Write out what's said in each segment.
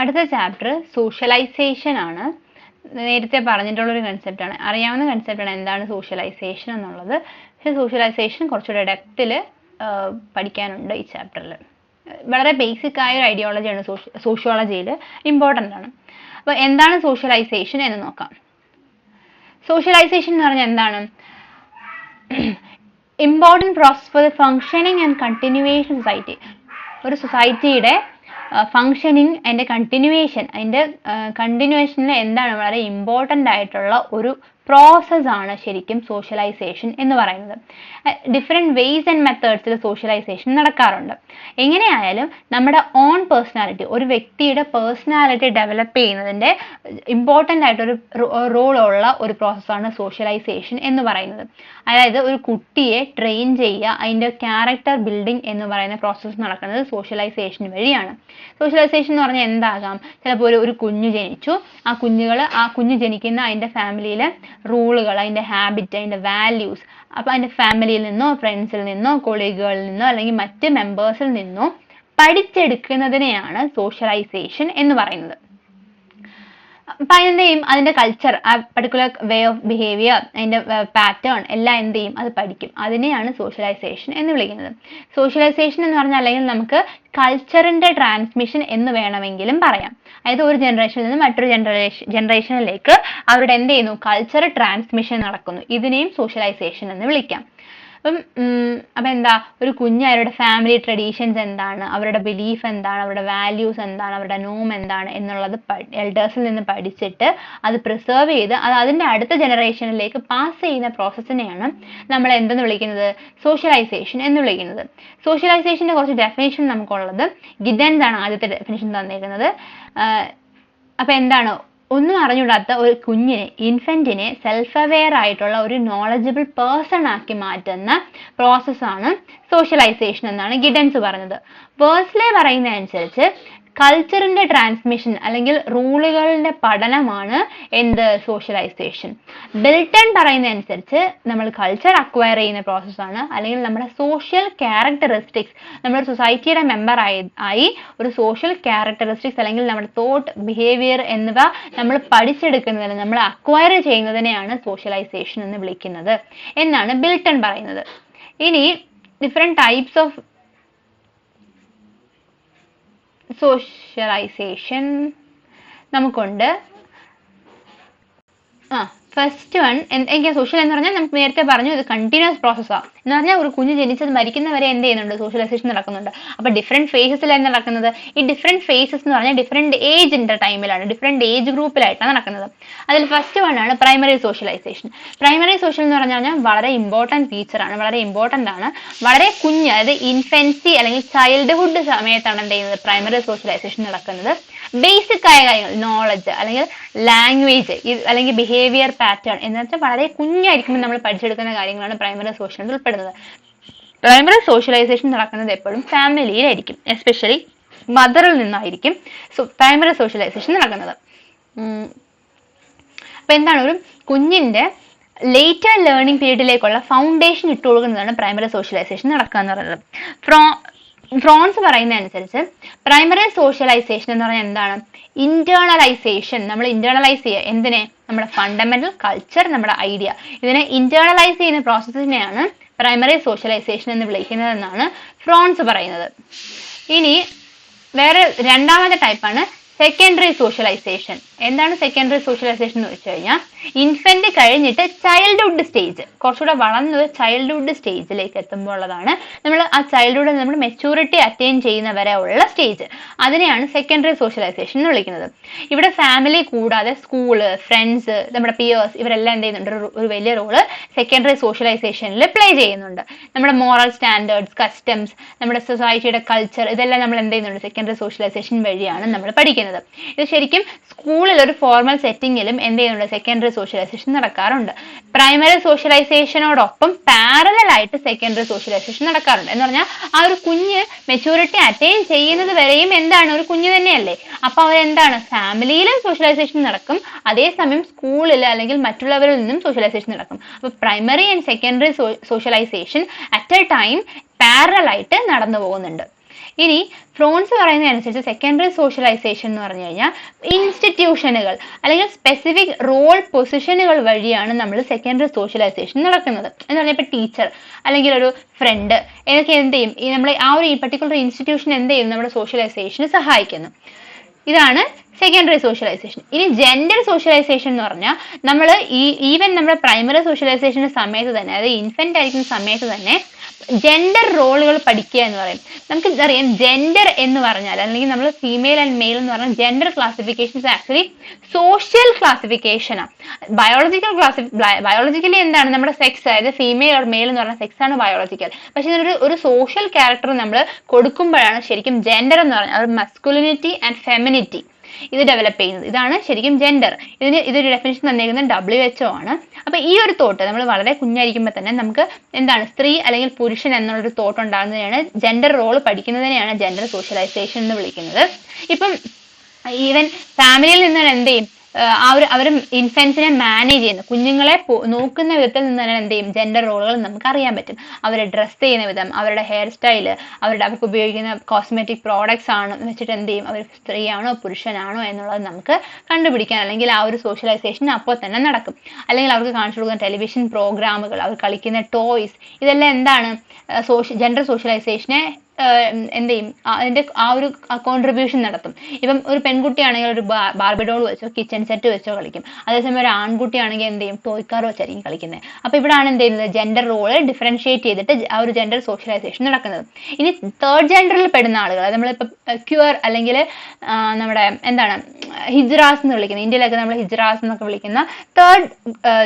അടുത്ത chapter socialisation ആണ്. നേരത്തെ പറഞ്ഞിട്ടുള്ളൊരു കൺസെപ്റ്റാണ് അറിയാവുന്ന കൺസെപ്റ്റാണ് എന്താണ് സോഷ്യലൈസേഷൻ എന്നുള്ളത്. പക്ഷേ സോഷ്യലൈസേഷൻ കുറച്ചുകൂടെ ഡെപ്തിൽ പഠിക്കാനുണ്ട് ഈ ചാപ്റ്ററിൽ വളരെ ബേസിക് ആയ ഒരു ഐഡിയോളജിയാണ് സോഷ്യോളജിയിൽ ഇമ്പോർട്ടന്റ് ആണ്. അപ്പോൾ എന്താണ് സോഷ്യലൈസേഷൻ എന്ന് നോക്കാം. സോഷ്യലൈസേഷൻ എന്ന് പറഞ്ഞാൽ എന്താണ്? Important process for the functioning and continuation society ഒരു സൊസൈറ്റിയുടെ ഫങ്ഷനിങ് അതിന്റെ കണ്ടിന്യൂവേഷൻ അതിന്റെ കണ്ടിന്യൂവേഷനിൽ എന്താണ് വളരെ ഇമ്പോർട്ടന്റ് ആയിട്ടുള്ള ഒരു പ്രോസസ്സാണ് ശരിക്കും സോഷ്യലൈസേഷൻ എന്ന് പറയുന്നത്. ഡിഫറെന്റ് വേയ്സ് ആൻഡ് മെത്തേഡ്സിൽ സോഷ്യലൈസേഷൻ നടക്കാറുണ്ട്. എങ്ങനെയായാലും നമ്മുടെ ഓൺ പേഴ്സണാലിറ്റി ഒരു വ്യക്തിയുടെ പേഴ്സണാലിറ്റി ഡെവലപ്പ് ചെയ്യുന്നതിന്റെ ഇമ്പോർട്ടന്റ് ആയിട്ടൊരു റോളുള്ള ഒരു പ്രോസസ്സാണ് സോഷ്യലൈസേഷൻ എന്ന് പറയുന്നത്. അതായത് ഒരു കുട്ടിയെ ട്രെയിൻ ചെയ്യുക അതിന്റെ ക്യാരക്ടർ ബിൽഡിംഗ് എന്ന് പറയുന്ന പ്രോസസ്സ് നടക്കുന്നത് സോഷ്യലൈസേഷൻ വഴിയാണ്. സോഷ്യലൈസേഷൻ എന്ന് പറഞ്ഞാൽ എന്താകാം? ചിലപ്പോൾ ഒരു കുഞ്ഞു ജനിച്ചു. ആ കുഞ്ഞുകൾ ആ കുഞ്ഞു ജനിക്കുന്ന അതിന്റെ ഫാമിലിയിലെ റൂളുകൾ അതിന്റെ ഹാബിറ്റ് അതിന്റെ വാല്യൂസ് അപ്പോൾ അതിന്റെ ഫാമിലിയിൽ നിന്നോ ഫ്രണ്ട്സിൽ നിന്നോ കൊളീഗുകളിൽ നിന്നോ അല്ലെങ്കിൽ മറ്റ് മെമ്പേഴ്സിൽ നിന്നോ പഠിച്ചെടുക്കുന്നതിനെയാണ് സോഷ്യലൈസേഷൻ എന്ന് പറയുന്നത്. ചെയ്യും അതിന്റെ കൾച്ചർ ആ പർട്ടിക്കുലർ വേ ഓഫ് ബിഹേവിയർ അതിന്റെ പാറ്റേൺ എല്ലാം എന്ത് ചെയ്യും? അത് പഠിക്കും. അതിനെയാണ് സോഷ്യലൈസേഷൻ എന്ന് വിളിക്കുന്നത്. സോഷ്യലൈസേഷൻ എന്ന് പറഞ്ഞാൽ അല്ലെങ്കിൽ നമുക്ക് കൾച്ചറിന്റെ ട്രാൻസ്മിഷൻ എന്ന് വേണമെങ്കിലും പറയാം. അതായത് ഒരു ജനറേഷനിൽ നിന്ന് മറ്റൊരു ജനറേഷൻ ജനറേഷനിലേക്ക് അവരുടെ എന്ത് ചെയ്യുന്നു? കൾച്ചർ ട്രാൻസ്മിഷൻ നടക്കുന്നു. ഇതിനെയും സോഷ്യലൈസേഷൻ എന്ന് വിളിക്കാം. അപ്പം അപ്പം എന്താ ഒരു കുഞ്ഞ് അവരുടെ ഫാമിലി ട്രഡീഷൻസ് എന്താണ് അവരുടെ ബിലീഫ് എന്താണ് അവരുടെ വാല്യൂസ് എന്താണ് അവരുടെ നോം എന്താണ് എന്നുള്ളത് എൽഡേഴ്സിൽ നിന്ന് പഠിച്ചിട്ട് അത് പ്രിസേർവ് ചെയ്ത് അത് അതിന്റെ അടുത്ത ജനറേഷനിലേക്ക് പാസ് ചെയ്യുന്ന പ്രോസസ്സിനെയാണ് നമ്മൾ എന്തെന്ന് വിളിക്കുന്നത് സോഷ്യലൈസേഷൻ എന്ന് വിളിക്കുന്നത്. സോഷ്യലൈസേഷന്റെ കുറച്ച് ഡെഫിനേഷൻ നമുക്കുള്ളത് ഗിഡൻസ് ആണ് ആദ്യത്തെ ഡെഫിനേഷൻ തന്നിരിക്കുന്നത്. അപ്പം എന്താണ് ഒന്നും അറിഞ്ഞൂടാത്ത ഒരു കുഞ്ഞിനെ ഇൻഫന്റിനെ സെൽഫ് അവെയർ ആയിട്ടുള്ള ഒരു നോളജബിൾ പേഴ്സൺ ആക്കി മാറ്റുന്ന പ്രോസസ്സാണ് സോഷ്യലൈസേഷൻ എന്നാണ് ഗിഡൻസ് പറഞ്ഞത് വേഴ്സ്ലെ പറയുന്ന അനുസരിച്ച് കൾച്ചറിന്റെ ട്രാൻസ്മിഷൻ അല്ലെങ്കിൽ റൂളുകളുടെ പഠനമാണ് എന്ത് സോഷ്യലൈസേഷൻ. ബിൽട്ടൺ പറയുന്നതനുസരിച്ച് നമ്മൾ കൾച്ചർ അക്വയർ ചെയ്യുന്ന പ്രോസസ്സാണ് അല്ലെങ്കിൽ നമ്മുടെ സോഷ്യൽ ക്യാരക്ടറിസ്റ്റിക്സ് നമ്മുടെ സൊസൈറ്റിയുടെ മെമ്പർ ആയി ആയി ഒരു സോഷ്യൽ ക്യാരക്ടറിസ്റ്റിക്സ് അല്ലെങ്കിൽ നമ്മുടെ തോട്ട് ബിഹേവിയർ എന്നിവ നമ്മൾ പഠിച്ചെടുക്കുന്നതിന് നമ്മൾ അക്വയർ ചെയ്യുന്നതിനെയാണ് സോഷ്യലൈസേഷൻ എന്ന് വിളിക്കുന്നത്. എന്നാണ് ബിൽട്ടൺ പറയുന്നത്. ഇനി ഡിഫറെന്റ് ടൈപ്സ് ഓഫ് സോഷ്യലൈസേഷൻ നമുക്കുണ്ട്. ആ ഫസ്റ്റ് വൺ എനിക്ക് സോഷ്യൽ എന്ന് പറഞ്ഞാൽ നമുക്ക് നേരത്തെ പറഞ്ഞു ഇത് കണ്ടിന്യൂസ് പ്രോസസ്സാണ് എന്ന് പറഞ്ഞാൽ ഒരു കുഞ്ഞ് ജനിച്ചത് മരിക്കുന്നവരെ എന്ത് ചെയ്യുന്നുണ്ട്? സോഷ്യലൈസേഷൻ നടക്കുന്നുണ്ട്. അപ്പോൾ ഡിഫറെന്റ് ഫേസസിലാണ് നടക്കുന്നത്. ഈ ഡിഫറെന്റ് ഫേസസ് എന്ന് പറഞ്ഞാൽ ഡിഫറെന്റ് ഏജിന്റെ ടൈമിലാണ് ഡിഫറെന്റ് ഏജ് ഗ്രൂപ്പിലായിട്ടാണ് നടക്കുന്നത്. അതിൽ ഫസ്റ്റ് വൺ ആണ് പ്രൈമറി സോഷ്യലൈസേഷൻ പ്രൈമറി സോഷ്യൽ എന്ന് പറഞ്ഞു കഴിഞ്ഞാൽ വളരെ ഇമ്പോർട്ടന്റ് ഫീച്ചറാണ് വളരെ ഇമ്പോർട്ടന്റ് ആണ്. വളരെ കുഞ്ഞ് അതായത് ഇൻഫൻസി അല്ലെങ്കിൽ ചൈൽഡ്ഹുഡ് സമയത്താണ് എന്ത് ചെയ്യുന്നത്? പ്രൈമറി സോഷ്യലൈസേഷൻ നടക്കുന്നത്. ബേസിക് ആയ കാര്യങ്ങൾ നോളജ് അല്ലെങ്കിൽ ലാംഗ്വേജ് അല്ലെങ്കിൽ ബിഹേവിയർ പാറ്റേൺ എന്ന് വെച്ചാൽ വളരെ കുഞ്ഞായിരിക്കുമ്പോൾ നമ്മൾ പഠിച്ചെടുക്കുന്ന കാര്യങ്ങളാണ് പ്രൈമറി സോഷ്യലിൽ ഉൾപ്പെടുന്നത്. പ്രൈമറി സോഷ്യലൈസേഷൻ നടക്കുന്നത് എപ്പോഴും ഫാമിലിയിലായിരിക്കും എസ്പെഷ്യലി മദറിൽ നിന്നായിരിക്കും പ്രൈമറി സോഷ്യലൈസേഷൻ നടക്കുന്നത്. അപ്പൊ എന്താണ് ഒരു കുഞ്ഞിന്റെ ലേറ്റർ ലേണിംഗ് പീരീഡിലേക്കുള്ള ഫൗണ്ടേഷൻ ഇട്ട് കൊടുക്കുന്നതാണ് പ്രൈമറി സോഷ്യലൈസേഷൻ നടക്കുക എന്ന് പറയുന്നത്. ഫ്രോ ഫ്രോൺസ് പറയുന്ന അനുസരിച്ച് പ്രൈമറി സോഷ്യലൈസേഷൻ എന്ന് പറഞ്ഞാൽ എന്താണ്? ഇന്റേണലൈസേഷൻ നമ്മൾ ഇന്റേണലൈസ് ചെയ്യുക. എന്തിനെ? നമ്മുടെ ഫണ്ടമെന്റൽ കൾച്ചർ നമ്മുടെ ഐഡിയ ഇതിനെ ഇന്റേണലൈസ് ചെയ്യുന്ന പ്രോസസ്സിനെയാണ് പ്രൈമറി സോഷ്യലൈസേഷൻ എന്ന് വിളിക്കുന്നതെന്നാണ് ഫ്രോൺസ് പറയുന്നത്. ഇനി വേറെ രണ്ടാമത്തെ ടൈപ്പാണ് സെക്കൻഡറി സോഷ്യലൈസേഷൻ എന്താണ് സെക്കൻഡറി സോഷ്യലൈസേഷൻ എന്ന് വെച്ച് കഴിഞ്ഞാൽ ഇൻഫന്റ് കഴിഞ്ഞിട്ട് ചൈൽഡ്ഹുഡ് സ്റ്റേജ് കുറച്ചുകൂടെ വളർന്നത് ചൈൽഡ്ഹുഡ് സ്റ്റേജിലേക്ക് എത്തുമ്പോൾ ഉള്ളതാണ്. നമ്മൾ ആ ചൈൽഡ്ഹുഡ് നമ്മൾ മെച്ചൂരിറ്റി അറ്റൈൻ ചെയ്യുന്നവരെ ഉള്ള സ്റ്റേജ് അതിനെയാണ് സെക്കൻഡറി സോഷ്യലൈസേഷൻ എന്ന് വിളിക്കുന്നത്. ഇവിടെ ഫാമിലി കൂടാതെ സ്കൂൾ ഫ്രണ്ട്സ് നമ്മുടെ പിയേഴ്സ് ഇവരെല്ലാം എന്ത് ചെയ്യുന്നുണ്ട്? ഒരു വലിയ റോൾ സെക്കൻഡറി സോഷ്യലൈസേഷനിൽ പ്ലേ ചെയ്യുന്നുണ്ട്. നമ്മുടെ മോറൽ സ്റ്റാൻഡേർഡ്സ് കസ്റ്റംസ് നമ്മുടെ സൊസൈറ്റിയുടെ കൾച്ചർ ഇതെല്ലാം നമ്മൾ എന്ത് ചെയ്യുന്നുണ്ട്? സെക്കൻഡറി സോഷ്യലൈസേഷൻ വഴിയാണ് നമ്മൾ പഠിക്കുന്നത്. ഇത് ശരിക്കും സ്കൂളിൽ ഒരു ഫോർമൽ സെറ്റിംഗിലും എന്ത് ചെയ്യുന്നുണ്ട്? സെക്കൻഡറി സോഷ്യലൈസേഷൻ നടക്കാറുണ്ട്. പ്രൈമറി സോഷ്യലൈസേഷനോടൊപ്പം പാരലൽ ആയിട്ട് സെക്കൻഡറി സോഷ്യലൈസേഷൻ നടക്കാറുണ്ട്. എന്ന് പറഞ്ഞാൽ ആ ഒരു കുഞ്ഞ് മെച്ചൂരിറ്റി അറ്റൈൻ ചെയ്യുന്നത് വരെയും എന്താണ്? ഒരു കുഞ്ഞ് തന്നെയല്ലേ. അപ്പൊ അവരെന്താണ്? ഫാമിലിയിലും സോഷ്യലൈസേഷൻ നടക്കും. അതേസമയം സ്കൂളിൽ അല്ലെങ്കിൽ മറ്റുള്ളവരിൽ നിന്നും സോഷ്യലൈസേഷൻ നടക്കും. അപ്പൊ primary and secondary socialisation at a time പാരലായിട്ട് നടന്നു പോകുന്നുണ്ട്. ഇനി ഫ്രോൺസ് പറയുന്നതനുസരിച്ച് സെക്കൻഡറി സോഷ്യലൈസേഷൻ എന്ന് പറഞ്ഞു കഴിഞ്ഞാൽ ഇൻസ്റ്റിറ്റ്യൂഷനുകൾ അല്ലെങ്കിൽ സ്പെസിഫിക് റോൾ പൊസിഷനുകൾ വഴിയാണ് നമ്മൾ സെക്കൻഡറി സോഷ്യലൈസേഷൻ നടക്കുന്നത്. എന്ന് പറഞ്ഞാൽ ഇപ്പോൾ ടീച്ചർ അല്ലെങ്കിൽ ഒരു ഫ്രണ്ട് ഇതൊക്കെ എന്ത് ചെയ്യും? ഈ നമ്മളെ ആ ഒരു പർട്ടിക്കുലർ ഇൻസ്റ്റിറ്റ്യൂഷൻ എന്ത് ചെയ്യും നമ്മുടെ സോഷ്യലൈസേഷന് സഹായിക്കുന്നു. ഇതാണ് സെക്കൻഡറി സോഷ്യലൈസേഷൻ ഇനി ജെൻഡർ സോഷ്യലൈസേഷൻ എന്ന് പറഞ്ഞാൽ നമ്മൾ ഈ ഈവൻ നമ്മുടെ പ്രൈമറി സോഷ്യലൈസേഷന്റെ സമയത്ത് തന്നെ അതായത് ഇൻഫന്റ് ആയിരിക്കുന്ന സമയത്ത് തന്നെ ജെൻഡർ റോളുകൾ പഠിക്കുക എന്ന് പറയും. നമുക്ക് അറിയാം ജെൻഡർ എന്ന് പറഞ്ഞാൽ അല്ലെങ്കിൽ നമ്മൾ ഫീമെയിൽ ആൻഡ് മെയിൽ എന്ന് പറഞ്ഞാൽ ജെൻഡർ ക്ലാസിഫിക്കേഷൻസ് ആക്ച്വലി സോഷ്യൽ ക്ലാസിഫിക്കേഷനാണ് ബയോളജിക്കൽ ക്ലാസി ബയോളജിക്കലി എന്താണ് നമ്മുടെ സെക്സ് അതായത് ഫീമെയിൽ ഓർ മെയിൽ എന്ന് പറഞ്ഞ സെക്സ് ആണ് ബയോളജിക്കൽ പക്ഷെ ഇതിനൊരു ഒരു സോഷ്യൽ ക്യാരക്ടർ നമ്മൾ കൊടുക്കുമ്പോഴാണ് ശരിക്കും ജെൻഡർ എന്ന് പറഞ്ഞാൽ മസ്കുലിനിറ്റി ആൻഡ് ഫെമിനിറ്റി ഇത് ഡെവലപ്പ് ചെയ്യുന്നത്. ഇതാണ് ശരിക്കും ജെൻഡർ ഇതിന് ഇതൊരു ഡെഫിനേഷൻ തന്നിരിക്കുന്നത് ഡബ്ല്യു എച്ച് ഒ ആണ്. അപ്പോൾ ഈ ഒരു തോട്ട് നമ്മൾ വളരെ കുഞ്ഞായിരിക്കുമ്പോൾ തന്നെ നമുക്ക് എന്താണ് സ്ത്രീ അല്ലെങ്കിൽ പുരുഷൻ എന്നുള്ളൊരു തോട്ട് ഉണ്ടാകുന്നതിനാണ് ജെൻഡർ റോൾ പഠിക്കുന്നതിനെയാണ് ജെൻഡർ സോഷ്യലൈസേഷൻ എന്ന് വിളിക്കുന്നത്. ഇപ്പം ഈവൻ ഫാമിലിയിൽ നിന്നാണ് എന്ത് ചെയ്യും? ആ ഒരു അവർ ഇൻഫൻസിനെ മാനേജ് ചെയ്യുന്ന. കുഞ്ഞുങ്ങളെ നോക്കുന്ന വിധത്തിൽ നിന്ന് തന്നെ എന്ത് ചെയ്യും? ജെൻഡർ റോളുകൾ നമുക്ക് അറിയാൻ പറ്റും. അവരെ ഡ്രസ് ചെയ്യുന്ന വിധം അവരുടെ ഹെയർ സ്റ്റൈൽ അവരുടെ അവർക്ക് ഉപയോഗിക്കുന്ന കോസ്മെറ്റിക് പ്രോഡക്ട്സ് ആണ് വെച്ചിട്ട് എന്ത് ചെയ്യും? അവർ സ്ത്രീയാണോ പുരുഷനാണോ എന്നുള്ളത് നമുക്ക് കണ്ടുപിടിക്കാൻ അല്ലെങ്കിൽ ആ ഒരു സോഷ്യലൈസേഷൻ അപ്പോൾ തന്നെ നടക്കും. അല്ലെങ്കിൽ അവർക്ക് കാണിച്ചു കൊടുക്കുന്ന ടെലിവിഷൻ പ്രോഗ്രാമുകൾ അവർ കളിക്കുന്ന ടോയ്സ് ഇതെല്ലാം എന്താണ്? സോഷ്യ ജെൻഡർ സോഷ്യലൈസേഷനെ എന്ത് ചെയ്യും? അതിന്റെ ആ ഒരു കോൺട്രിബ്യൂഷൻ നടത്തും. ഇപ്പം ഒരു പെൺകുട്ടിയാണെങ്കിൽ ഒരു ബാർബിഡോൾ വെച്ചോ കിച്ചൺ സെറ്റ് വെച്ചോ കളിക്കും. അതേസമയം ഒരു ആൺകുട്ടിയാണെങ്കിൽ എന്ത് ചെയ്യും? ടോയ് കാർ വെച്ചായിരിക്കും കളിക്കുന്നത്. അപ്പൊ ഇവിടാണ് എന്ത് ചെയ്യുന്നത്? ജെൻഡർ റോൾ ഡിഫറൻഷിയേറ്റ് ചെയ്തിട്ട് ആ ഒരു ജെൻഡർ സോഷ്യലൈസേഷൻ നടക്കുന്നത്. ഇനി തേർഡ് ജെൻഡറിൽ പെടുന്ന ആളുകൾ നമ്മളിപ്പോ ക്യൂർ അല്ലെങ്കിൽ നമ്മുടെ എന്താണ് ഹിജ്റാസ് എന്ന് വിളിക്കുന്നത് ഇന്ത്യയിലൊക്കെ നമ്മൾ ഹിജ്റാസ് എന്നൊക്കെ വിളിക്കുന്ന തേർഡ്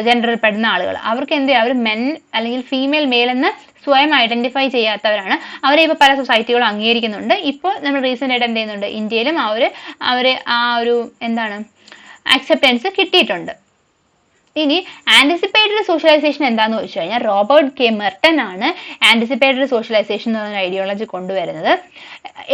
ജെൻഡറിൽ പെടുന്ന ആളുകൾ. അവർക്ക് എന്ത് അവർ മെൻ അല്ലെങ്കിൽ ഫീമെയിൽ മെയിൽ എന്ന് സ്വയം ഐഡന്റിഫൈ ചെയ്യാത്തവരാണ്. അവരെ ഇപ്പോൾ പല സൊസൈറ്റികളും അംഗീകരിക്കുന്നുണ്ട്. ഇപ്പോൾ നമ്മൾ റീസെന്റ് ആയിട്ട് എന്ത് ചെയ്യുന്നുണ്ട്? ഇന്ത്യയിലും ആ ഒരു അവർ ആ ഒരു എന്താണ് അക്സെപ്റ്റൻസ് കിട്ടിയിട്ടുണ്ട്. ഇനി ആന്റിസിപ്പേറ്റഡ് സോഷ്യലൈസേഷൻ എന്താന്ന് വെച്ച് കഴിഞ്ഞാൽ റോബർട്ട് കെ. മെർട്ടൻ ആണ് ആന്റിസിപ്പേറ്റഡ് സോഷ്യലൈസേഷൻ എന്ന് പറയുന്ന ഐഡിയോളജി കൊണ്ടുവരുന്നത്.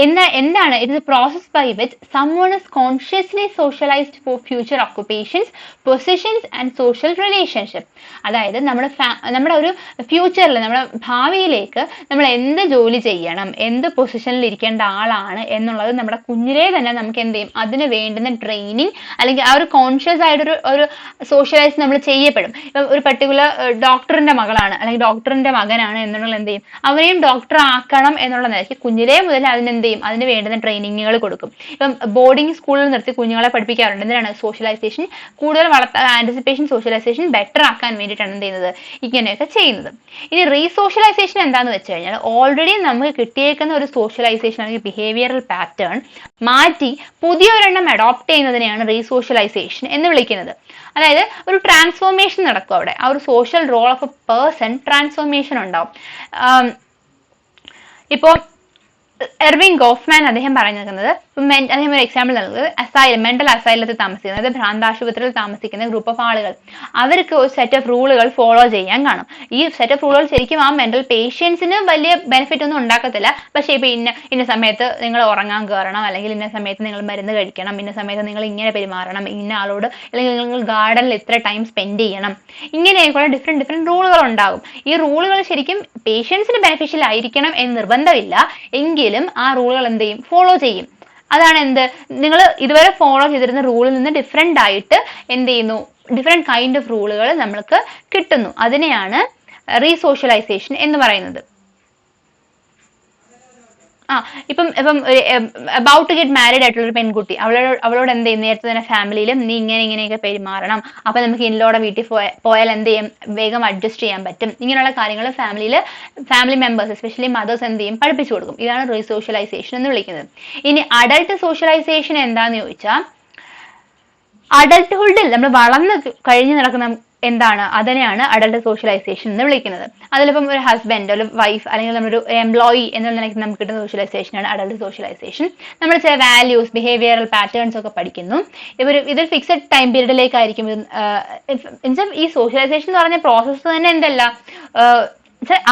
എന്താ എന്താണ് it process by which someone is consciously socialised for future occupations positions and social relationship അതായത് നമ്മുടെ നമ്മുടെ ഒരു ഫ്യൂച്ചറിൽ നമ്മുടെ ഭാവിയിലേക്ക് നമ്മൾ എന്ത് ജോലി ചെയ്യണം എന്ത് പൊസിഷനിൽ ഇരിക്കേണ്ട ആളാണ് എന്നുള്ളത് നമ്മുടെ കുഞ്ഞിലേ തന്നെ നമുക്ക് എന്ത് ചെയ്യും? അതിന് വേണ്ടുന്ന ട്രെയിനിങ് അല്ലെങ്കിൽ ആ ഒരു കോൺഷ്യസ് ആയിട്ടൊരു ഒരു സോഷ്യലൈസ് നമ്മൾ ചെയ്യപ്പെടും. ഇപ്പം ഒരു പർട്ടിക്കുലർ ഡോക്ടറിന്റെ മകളാണ് അല്ലെങ്കിൽ ഡോക്ടറിന്റെ മകനാണ് എന്നുള്ള എന്ത് ചെയ്യും? അവനെയും ഡോക്ടർ ആക്കണം എന്നുള്ള നിലയ്ക്ക് കുഞ്ഞിലേ മുതൽ അതിനെന്ത് ചെയ്യും? അതിന് വേണ്ടുന്ന ട്രെയിനിങ്ങുകൾ കൊടുക്കും. ഇപ്പം ബോർഡിംഗ് സ്കൂളിൽ നിർത്തി കുഞ്ഞുങ്ങളെ പഠിപ്പിക്കാറുണ്ട്. എന്തിനാണ്? സോഷ്യലൈസേഷൻ കൂടുതൽ വളർത്താൻ ആന്റിസിപ്പേഷൻ സോഷ്യലൈസേഷൻ ബെറ്റർ ആക്കാൻ വേണ്ടിയിട്ടാണ് എന്ത് ചെയ്യുന്നത്? ഇങ്ങനെയൊക്കെ ചെയ്യുന്നത്. ഇനി റീസോഷ്യലൈസേഷൻ എന്താന്ന് വെച്ച് കഴിഞ്ഞാൽ ഓൾറെഡി നമുക്ക് കിട്ടിയേക്കുന്ന ഒരു സോഷ്യലൈസേഷൻ അല്ലെങ്കിൽ ബിഹേവിയറൽ പാറ്റേൺ മാറ്റി പുതിയ ഒരെണ്ണം അഡോപ്റ്റ് ചെയ്യുന്നതിനെയാണ് റീസോഷ്യലൈസേഷൻ എന്ന് വിളിക്കുന്നത്. അതായത് ഒരു ട്രാൻസ്ഫോർമേഷൻ നടക്കും അവിടെ. ആ ഒരു social role of a person transformation ഉണ്ടാവും. ഇപ്പോൾ ഇപ്പോ എർവിൻ ഗോഫ്മാൻ അദ്ദേഹം പറഞ്ഞിരിക്കുന്നത്. അദ്ദേഹം ഒരു എക്സാമ്പിൾ നൽകുന്നത്. അസൈലം മെന്റൽ അസൈലത്തിൽ താമസിക്കുന്നത് ഭ്രാന്താശുപത്രിയിൽ താമസിക്കുന്ന ഗ്രൂപ്പ് ഓഫ് ആളുകൾ. അവർക്ക് ഒരു സെറ്റ് ഓഫ് റൂളുകൾ ഫോളോ ചെയ്യാൻ കാണും. ഈ സെറ്റ് ഓഫ് റൂളുകൾ ശരിക്കും ആ മെന്റൽ പേഷ്യൻസിന് വലിയ ബെനിഫിറ്റ് ഒന്നും ഉണ്ടാക്കത്തില്ല. പക്ഷേ ഇപ്പൊ ഇന്ന ഇന്ന സമയത്ത് നിങ്ങൾ ഉറങ്ങാൻ കയറണം അല്ലെങ്കിൽ ഇന്ന സമയത്ത് നിങ്ങൾ മരുന്ന് കഴിക്കണം ഇന്ന സമയത്ത് നിങ്ങൾ ഇങ്ങനെ പെരുമാറണം ഇന്ന ആളോട് അല്ലെങ്കിൽ നിങ്ങൾ ഗാർഡനിൽ ഇത്ര ടൈം സ്പെൻഡ് ചെയ്യണം. ഇങ്ങനെയൊക്കെയുള്ള ഡിഫറെന്റ് ഡിഫറെന്റ് റൂളുകൾ ഉണ്ടാകും. ഈ റൂളുകൾ ശരിക്കും പേഷ്യൻസിന് ബെനിഫിഷ്യൽ ആയിരിക്കണം എന്ന് നിർബന്ധമില്ല. എങ്കിലും ആ റൂളുകൾ എന്ത് ചെയ്യും? ഫോളോ ചെയ്യും. അതാണ് എന്ത്? നിങ്ങൾ ഇതുവരെ ഫോളോ ചെയ്തിരുന്ന റൂളിൽ നിന്ന് ഡിഫറെന്റ് ആയിട്ട് എന്ത് ചെയ്യുന്നു? ഡിഫറെന്റ് കൈൻഡ് ഓഫ് റൂളുകൾ നമ്മൾക്ക് കിട്ടുന്നു. അതിനെയാണ് റീസോഷ്യലൈസേഷൻ എന്ന് പറയുന്നത്. ആ ഇപ്പം ഇപ്പം അബൌട്ട് ഗെറ്റ് മാരീഡ് ആയിട്ടുള്ള ഒരു പെൺകുട്ടി. അവളോട് അവളോട് എന്ത് ചെയ്യും? നേരത്തെ തന്നെ ഫാമിലിയിലും നീ ഇങ്ങനെ ഇങ്ങനെയൊക്കെ പെരുമാറണം. അപ്പൊ നമുക്ക് ഇന്നലോടെ വീട്ടിൽ പോയ- പോയാൽ എന്ത് ചെയ്യും? വേഗം അഡ്ജസ്റ്റ് ചെയ്യാൻ പറ്റും. ഇങ്ങനെയുള്ള കാര്യങ്ങൾ ഫാമിലിയിൽ ഫാമിലി മെമ്പേഴ്സ് എസ്പെഷ്യലി മദേഴ്സ് എന്ത് ചെയ്യും? പഠിപ്പിച്ചു കൊടുക്കും. ഇതാണ് റീസോഷ്യലൈസേഷൻ എന്ന് വിളിക്കുന്നത്. ഇനി അഡൾട്ട് സോഷ്യലൈസേഷൻ എന്താന്ന് ചോദിച്ചാൽ അഡൾട്ട്ഹുഡിൽ നമ്മൾ വളർന്ന് കഴിഞ്ഞ് നടക്കുന്ന എന്താണ് അതിനെയാണ് അഡൽട്ട് സോഷ്യലൈസേഷൻ എന്ന് വിളിക്കുന്നത്. അതിലിപ്പം ഒരു ഹസ്ബൻഡ് ഒരു വൈഫ് അല്ലെങ്കിൽ നമ്മളൊരു എംപ്ലോയി എന്നുള്ള നിലയ്ക്ക് നമുക്ക് കിട്ടുന്ന സോഷ്യലൈസേഷനാണ് അഡൽട്ട് സോഷ്യലൈസേഷൻ നമ്മൾ ചില വാല്യൂസ് ബിഹേവിയറൽ പാറ്റേൺസ് ഒക്കെ പഠിക്കുന്നു. ഇവർ ഇതൊരു ഫിക്സഡ് ടൈം പീരീഡിലേക്കായിരിക്കും ഈ സോഷ്യലൈസേഷൻ എന്ന് പറഞ്ഞ പ്രോസസ്സ് തന്നെ എന്തല്ല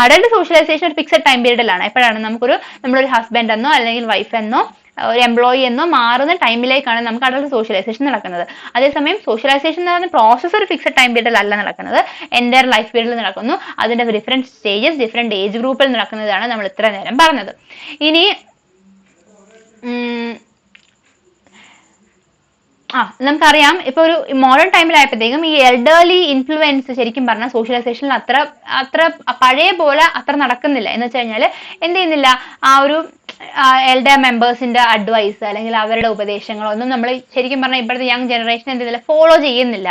അഡൽട്ട് സോഷ്യലൈസേഷൻ ഒരു ഫിക്സഡ് ടൈം പീരീഡിലാണ് എപ്പോഴാണ്? നമുക്കൊരു നമ്മളൊരു ഹസ്ബൻഡ് എന്നോ അല്ലെങ്കിൽ വൈഫ് എന്നോ ഒരു എംപ്ലോയി എന്നോ മാറുന്ന ടൈമിലേക്കാണ് നമുക്ക് അടുത്ത സോഷ്യലൈസേഷൻ നടക്കുന്നത്. അതേസമയം സോഷ്യലൈസേഷൻ എന്ന് പറയുന്ന പ്രോസസ്സ് ഒരു ഫിക്സഡ് ടൈം പീരീഡിൽ അല്ല നടക്കുന്നത്. എന്റെ ലൈഫ് പീരീഡിൽ നടക്കുന്നു. അതിന്റെ ഡിഫറെന്റ് സ്റ്റേജസ് ഡിഫറെന്റ് ഏജ് ഗ്രൂപ്പിൽ നടക്കുന്നതാണ് നമ്മൾ ഇത്ര നേരം പറഞ്ഞത്. ഇനി ആ നമുക്കറിയാം. ഇപ്പൊ ഒരു മോഡേൺ ടൈമിലായപ്പോഴത്തേക്കും ഈ എൽഡർലി ഇൻഫ്ലുവൻസ് ശരിക്കും പറഞ്ഞാൽ സോഷ്യലൈസേഷനിൽ അത്ര അത്ര പഴയ പോലെ അത്ര നടക്കുന്നില്ല. എന്ന് വെച്ച് കഴിഞ്ഞാൽ എന്ത് ചെയ്യുന്നില്ല? ആ ഒരു എൽഡർ മെമ്പേഴ്സിന്റെ അഡ്വൈസ് അല്ലെങ്കിൽ അവരുടെ ഉപദേശങ്ങളോ ഒന്നും നമ്മൾ ശരിക്കും പറഞ്ഞാൽ ഇപ്പോഴത്തെ യങ് ജനറേഷൻ എന്ത് ചെയ്യുന്നില്ല? ഫോളോ ചെയ്യുന്നില്ല.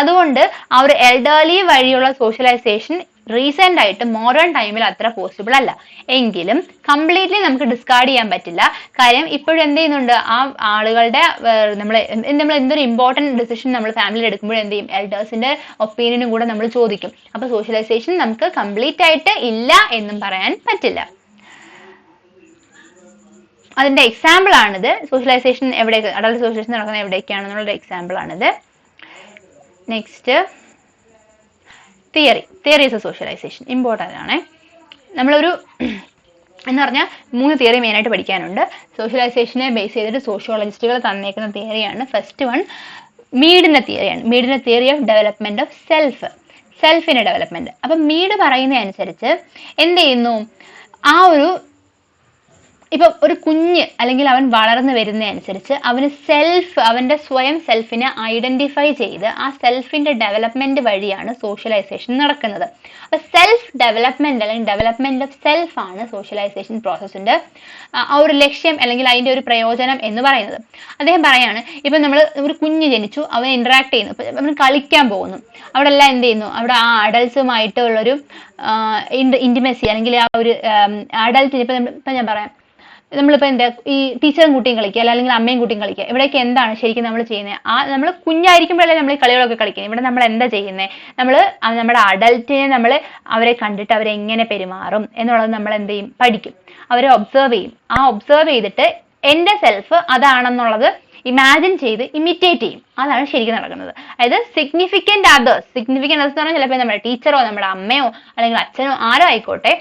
അതുകൊണ്ട് ആ ഒരു എൽഡർലി വഴിയുള്ള സോഷ്യലൈസേഷൻ റീസെന്റ് ആയിട്ട് മോഡേൺ ടൈമിൽ അത്ര പോസിബിൾ അല്ല. എങ്കിലും കംപ്ലീറ്റ്ലി നമുക്ക് ഡിസ്കാർഡ് ചെയ്യാൻ പറ്റില്ല. കാര്യം ഇപ്പോഴും എന്ത് ചെയ്യുന്നുണ്ട്? ആ ആളുകളുടെ നമ്മൾ നമ്മൾ എന്തൊരു ഇമ്പോർട്ടന്റ് ഡിസിഷൻ നമ്മൾ ഫാമിലിയിൽ എടുക്കുമ്പോൾ എന്ത് ചെയ്യും? എൽഡേഴ്സിന്റെ ഒപ്പീനിയനും കൂടെ നമ്മൾ ചോദിക്കും. അപ്പൊ സോഷ്യലൈസേഷൻ നമുക്ക് കംപ്ലീറ്റ് ആയിട്ട് ഇല്ല എന്നും പറയാൻ പറ്റില്ല. അതിന്റെ എക്സാമ്പിൾ ആണിത്. സോഷ്യലൈസേഷൻ എവിടെ അഡൽട്ട് സോഷ്യലൈസേഷൻ നടക്കുന്ന എവിടെയൊക്കെയാണെന്നുള്ള എക്സാമ്പിൾ ആണിത്. Next theory theories of socialisation important ആണേ. നമ്മളൊരു എന്ന് പറഞ്ഞാൽ മൂന്ന് തിയറി മെയിനായിട്ട് പഠിക്കാനുണ്ട്. സോഷ്യലൈസേഷനെ ബേസ് ചെയ്തിട്ട് സോഷ്യോളജിസ്റ്റുകൾ തന്നേക്കുന്ന തിയറിയാണ് ഫസ്റ്റ് വൺ മീഡിന്റെ തിയറിയാണ് മീഡിന്റെ theory of development of self സെൽഫിന്റെ development അപ്പം മീഡ് പറയുന്നതനുസരിച്ച് എന്ത് ചെയ്യുന്നു? ആ ഒരു ഇപ്പൊ ഒരു കുഞ്ഞ് അല്ലെങ്കിൽ അവൻ വളർന്നു വരുന്ന അനുസരിച്ച് അവന് സെൽഫ് അവന്റെ സ്വയം സെൽഫിനെ ഐഡന്റിഫൈ ചെയ്ത് ആ സെൽഫിന്റെ ഡെവലപ്മെന്റ് വഴിയാണ് സോഷ്യലൈസേഷൻ നടക്കുന്നത്. അപ്പൊ സെൽഫ് ഡെവലപ്മെന്റ് അല്ലെങ്കിൽ ഡെവലപ്മെന്റ് ഓഫ് സെൽഫ് ആണ് സോഷ്യലൈസേഷൻ പ്രോസസ്സിന്റെ ആ ഒരു ലക്ഷ്യം അല്ലെങ്കിൽ അതിന്റെ ഒരു പ്രയോജനം എന്ന് പറയുന്നത്. അദ്ദേഹം പറയാണ് ഇപ്പം നമ്മൾ ഒരു കുഞ്ഞ് ജനിച്ചു അവൻ ഇന്ററാക്ട് ചെയ്യുന്നു. അവൻ കളിക്കാൻ പോകുന്നു. അവിടെ എല്ലാം എന്ത് ചെയ്യുന്നു? അവിടെ ആ അഡൽസുമായിട്ടുള്ളൊരു ഇന്റിമസി അല്ലെങ്കിൽ ആ ഒരു അഡൽറ്റിന് ഇപ്പം ഇപ്പം ഞാൻ പറയാം നമ്മളിപ്പോ എന്താ ഈ ടീച്ചറും കുട്ടിയും കളിക്കുക അല്ലെങ്കിൽ അമ്മയും കുട്ടിയും കളിക്കുക ഇവിടെയൊക്കെ എന്താണ് ശരിക്കും നമ്മൾ ചെയ്യുന്നത്? ആ നമ്മൾ കുഞ്ഞായിരിക്കുമ്പോഴല്ലേ നമ്മൾ ഈ കളികളൊക്കെ കളിക്കുന്നത്. ഇവിടെ നമ്മൾ എന്താ ചെയ്യുന്നത്? നമ്മൾ നമ്മുടെ അഡൽറ്റിനെ നമ്മൾ അവരെ കണ്ടിട്ട് അവരെ എങ്ങനെ പെരുമാറും എന്നുള്ളത് നമ്മൾ എന്ത് ചെയ്യും? പഠിക്കും. അവരെ ഒബ്സേർവ് ചെയ്യും. ആ ഒബ്സേർവ് ചെയ്തിട്ട് എന്റെ സെൽഫ് അതാണെന്നുള്ളത് ഇമാജിൻ ചെയ്ത് ഇമിറ്റേറ്റ് ചെയ്യും. അതാണ് ശരിക്കും നടക്കുന്നത്. അതായത് സിഗ്നിഫിക്കന്റ് അതേഴ്സ് സിഗ്നിഫിക്കന്റ് അതേഴ്സ് എന്ന് പറഞ്ഞാൽ ചിലപ്പോൾ നമ്മുടെ ടീച്ചറോ നമ്മുടെ അമ്മയോ അല്ലെങ്കിൽ അച്ഛനോ ആരോ ആയിക്കോട്ടെ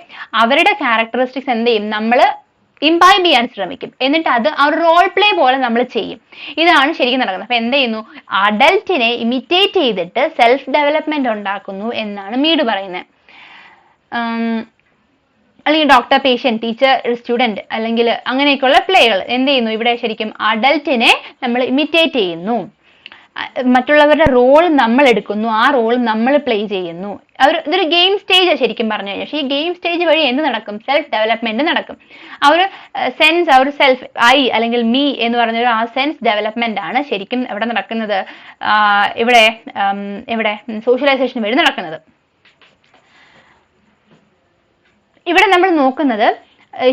അവരുടെ ക്യാരക്ടറിസ്റ്റിക്സ് എന്ത് ചെയ്യും? നമ്മൾ ഇംബൈബ് ചെയ്യാൻ ശ്രമിക്കും. എന്നിട്ട് അത് ആ ഒരു റോൾ പ്ലേ പോലെ നമ്മൾ ചെയ്യും. ഇതാണ് ശരിക്കും നടക്കുന്നത്. അപ്പൊ എന്ത് ചെയ്യുന്നു? അഡൽറ്റിനെ ഇമിറ്റേറ്റ് ചെയ്തിട്ട് സെൽഫ് ഡെവലപ്മെന്റ് ഉണ്ടാക്കുന്നു എന്നാണ് മീഡ് പറയുന്നത്. അല്ലെങ്കിൽ ഡോക്ടർ പേഷ്യന്റ് ടീച്ചർ സ്റ്റുഡന്റ് അല്ലെങ്കിൽ അങ്ങനെയൊക്കെയുള്ള പ്ലേകൾ എന്ത് ചെയ്യുന്നു? ഇവിടെ ശരിക്കും അഡൽറ്റിനെ നമ്മൾ ഇമിറ്റേറ്റ് ചെയ്യുന്നു. മറ്റുള്ളവരുടെ റോൾ നമ്മൾ എടുക്കുന്നു ആ റോൾ നമ്മൾ പ്ലേ ചെയ്യുന്നു. അവർ ഇതൊരു ഗെയിം സ്റ്റേജ് ശരിക്കും പറഞ്ഞു കഴിഞ്ഞാൽ. പക്ഷേ ഈ ഗെയിം സ്റ്റേജ് വഴി എന്ത് നടക്കും? സെൽഫ് ഡെവലപ്മെന്റ് നടക്കും. ആ ഒരു സെൻസ് ആ ഒരു സെൽഫ് ഐ അല്ലെങ്കിൽ മീ എന്ന് പറഞ്ഞൊരു ആ സെൻസ് ഡെവലപ്മെന്റ് ആണ് ശരിക്കും ഇവിടെ നടക്കുന്നത്. ഇവിടെ ഇവിടെ സോഷ്യലൈസേഷൻ വഴി നടക്കുന്നത്. ഇവിടെ നമ്മൾ നോക്കുന്നത്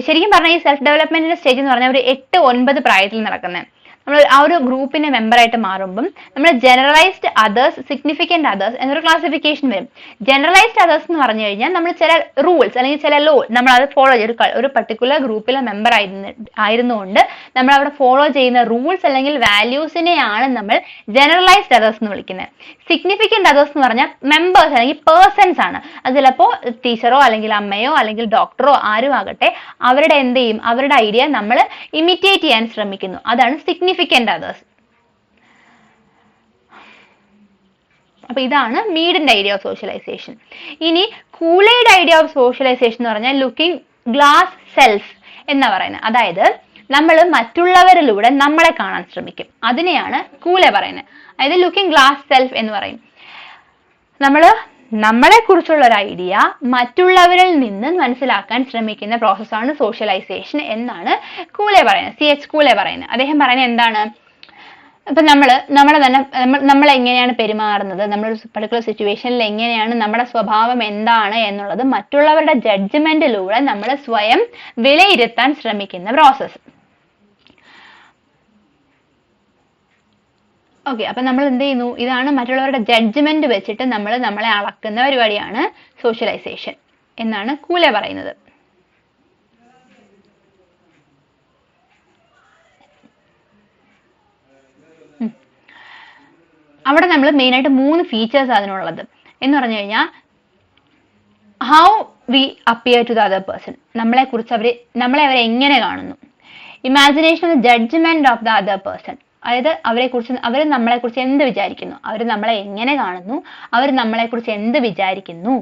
ശരിക്കും പറഞ്ഞാൽ ഈ സെൽഫ് ഡെവലപ്മെന്റിന്റെ സ്റ്റേജ് എന്ന് പറഞ്ഞാൽ ഒരു എട്ട് ഒൻപത് പ്രായത്തിൽ നടക്കുന്നത് നമ്മൾ ആ ഒരു ഗ്രൂപ്പിന്റെ മെമ്പറായിട്ട് മാറുമ്പം നമ്മൾ ജനറലൈസ്ഡ് അതേഴ്സ് സിഗ്നിഫിക്കന്റ് അതേഴ്സ് എന്നൊരു ക്ലാസിഫിക്കേഷൻ വരും. ജനറലൈസ്ഡ് അതേഴ്സ് എന്ന് പറഞ്ഞു കഴിഞ്ഞാൽ നമ്മൾ ചില റൂൾസ് അല്ലെങ്കിൽ ചില ലോ നമ്മൾ അത് ഫോളോ ചെയ്യും ഒരു പർട്ടിക്കുലർ ഗ്രൂപ്പിലെ മെമ്പർ ആയിരുന്നു ആയിരുന്നുകൊണ്ട് നമ്മൾ അവിടെ ഫോളോ ചെയ്യുന്ന റൂൾസ് അല്ലെങ്കിൽ വാല്യൂസിനെയാണ് നമ്മൾ ജനറലൈസ്ഡ് അതേഴ്സ് എന്ന് വിളിക്കുന്നത് സിഗ്നിഫിക്കന്റ് അതേഴ്സ് എന്ന് പറഞ്ഞാൽ മെമ്പേഴ്സ് അല്ലെങ്കിൽ പേഴ്സൺസ് ആണ്. അത് ചിലപ്പോൾ ടീച്ചറോ അല്ലെങ്കിൽ അമ്മയോ അല്ലെങ്കിൽ ഡോക്ടറോ ആരും ആകട്ടെ അവരുടെ എന്ത് ചെയ്യും? അവരുടെ ഐഡിയ നമ്മൾ ഇമിറ്റേറ്റ് ചെയ്യാൻ ശ്രമിക്കുന്നു. അതാണ് സിഗ്നിഫിക്കന്റ് അതേഴ്സ് അപ്പൊ ഇതാണ് മീഡിന്റെ ഐഡിയ ഓഫ് സോഷ്യലൈസേഷൻ ഇനി കൂലയുടെ ഐഡിയ ഓഫ് സോഷ്യലൈസേഷൻ എന്ന് പറഞ്ഞാൽ ലുക്കിംഗ് ഗ്ലാസ് സെൽഫ് എന്ന് പറയുന്നത്. അതായത് നമ്മൾ മറ്റുള്ളവരിലൂടെ നമ്മളെ കാണാൻ ശ്രമിക്കും. അതിനെയാണ് കൂല പറയുന്നത്. അതായത് ലുക്കിംഗ് ഗ്ലാസ് സെൽഫ് എന്ന് പറയും. നമ്മൾ നമ്മളെ കുറിച്ചുള്ള ഒരു ഐഡിയ മറ്റുള്ളവരിൽ നിന്ന് മനസ്സിലാക്കാൻ ശ്രമിക്കുന്ന പ്രോസസ്സാണ് സോഷ്യലൈസേഷൻ എന്നാണ് കൂലെ പറയുന്നത് സി എച്ച് കൂലെ പറയുന്നത്. അദ്ദേഹം പറയുന്നത് എന്താണ്? ഇപ്പൊ നമ്മൾ നമ്മളെ തന്നെ നമ്മൾ നമ്മൾ എങ്ങനെയാണ് പെരുമാറുന്നത്? നമ്മളൊരു പർട്ടിക്കുലർ സിറ്റുവേഷനിൽ എങ്ങനെയാണ് നമ്മുടെ സ്വഭാവം എന്താണ് എന്നുള്ളത് മറ്റുള്ളവരുടെ ജഡ്ജ്മെന്റിലൂടെ നമ്മൾ സ്വയം വിലയിരുത്താൻ ശ്രമിക്കുന്ന പ്രോസസ്സ് ഓക്കെ അപ്പൊ നമ്മൾ എന്ത് ചെയ്യുന്നു? ഇതാണ് മറ്റുള്ളവരുടെ ജഡ്ജ്മെന്റ് വെച്ചിട്ട് നമ്മൾ നമ്മളെ അളക്കുന്ന പരിപാടിയാണ് സോഷ്യലൈസേഷൻ എന്നാണ് കൂലെ പറയുന്നത്. അവിടെ നമ്മൾ മെയിനായിട്ട് മൂന്ന് ഫീച്ചേഴ്സ് അതിനുള്ളത്. എന്ന് പറഞ്ഞു കഴിഞ്ഞാൽ how we appear to the other person നമ്മളെ കുറിച്ച് അവർ നമ്മളെ അവർ എങ്ങനെ കാണുന്നു? Imagination judgement of the other person അതായത് അവരെ കുറിച്ച് അവർ നമ്മളെ കുറിച്ച് എന്ത് വിചാരിക്കുന്നു? അവർ നമ്മളെ എങ്ങനെ കാണുന്നു? അവർ നമ്മളെ കുറിച്ച് എന്ത് വിചാരിക്കുന്നു?